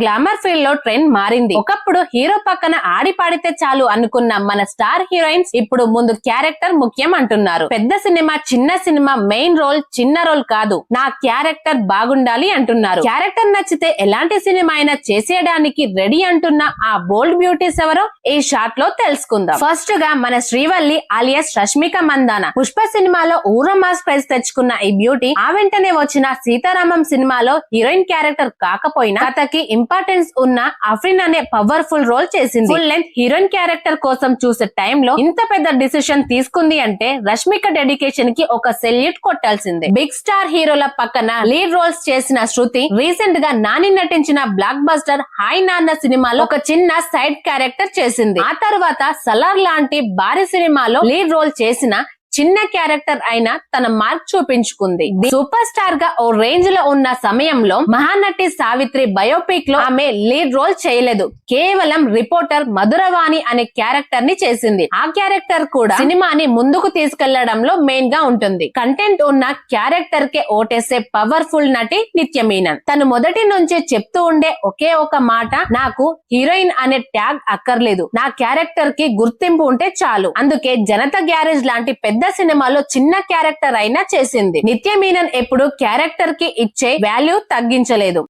Glamour ఫీల్డ్లో trend మారింది. ఒకప్పుడు హీరో పక్కన ఆడి పాడితే చాలు అనుకున్న మన స్టార్ హీరోయిన్స్ ఇప్పుడు ముందు క్యారెక్టర్ ముఖ్యం అంటున్నారు. పెద్ద సినిమా చిన్న సినిమా మెయిన్ రోల్ చిన్న రోల్ కాదు. నా క్యారెక్టర్ బాగుండాలి అంటున్నారు. క్యారెక్టర్ నచ్చితే ఎలాంటి సినిమా అయినా చేసేయడానికి రెడీ అంటున్న ఆ బోల్డ్ బ్యూటీస్ ఎవరో ఈ షాట్లో తెలుసుకుందాం. ఫస్ట్గా మన శ్రీవల్లి అలియస్ రష్మిక మందాన. పుష్ప సినిమాలో ఊరో మాస్ ప్రైజ్ తెచ్చుకున్న ఈ బ్యూటీ ఆ వెంటనే వచ్చిన సీతారామం సినిమాలో హీరోయిన్ క్యారెక్టర్ కాకపోయినా కథకి ఇంపార్టెన్స్ ఉన్న అఫ్రిన్ అనే పవర్ఫుల్ రోల్ చేసింది. ఫుల్ లెంత్ హీరోయిన్ క్యారెక్టర్ కోసం చూసే టైంలో ఇంత పెద్ద డిసిషన్ తీసుకుంది అంటే రష్మిక డెడికేషన్కి ఒక సెల్యూట్ కొట్టాల్సిందే. బిగ్ స్టార్ హీరోల పక్కన లీడ్ రోల్స్ చేసిన శృతి రీసెంట్గా నాని నటించిన బ్లాక్ బస్టర్ హాయ్ నాన్న సినిమాలో ఒక చిన్న సైడ్ క్యారెక్టర్ చేసింది. ఆ తర్వాత సలార్ లాంటి భారీ సినిమాలో లీడ్ రోల్ చేసిన చిన్న క్యారెక్టర్ అయినా తన మార్క్ చూపించుకుంది. సూపర్ స్టార్గా ఓ రేంజ్లో ఉన్న సమయంలో మహానటి సావిత్రి బయోపిక్లో ఆమె లీడ్ రోల్ చేయలేదు. కేవలం రిపోర్టర్ మధురవాణి అనే క్యారెక్టర్ని చేసింది. ఆ క్యారెక్టర్ కూడా సినిమాని ముందుకు తీసుకెళ్ళడంలో మెయిన్గా ఉంటుంది. కంటెంట్ ఉన్న క్యారెక్టర్ కే ఓటేసే పవర్ఫుల్ నటి నిత్య మీనన్ తను మొదటి నుంచే చెప్తూ ఉండే ఒకే ఒక మాట నాకు హీరోయిన్ అనే ట్యాగ్ అక్కర్లేదు. నా క్యారెక్టర్కి గుర్తింపు ఉంటే చాలు. అందుకే జనత గ్యారేజ్ లాంటి పెద్ద పెద్ద సినిమాలో చిన్న క్యారెక్టర్ అయినా చేసింది. నిత్య మీనన్ ఎప్పుడు క్యారెక్టర్కి ఇచ్చే వాల్యూ తగ్గించలేదు.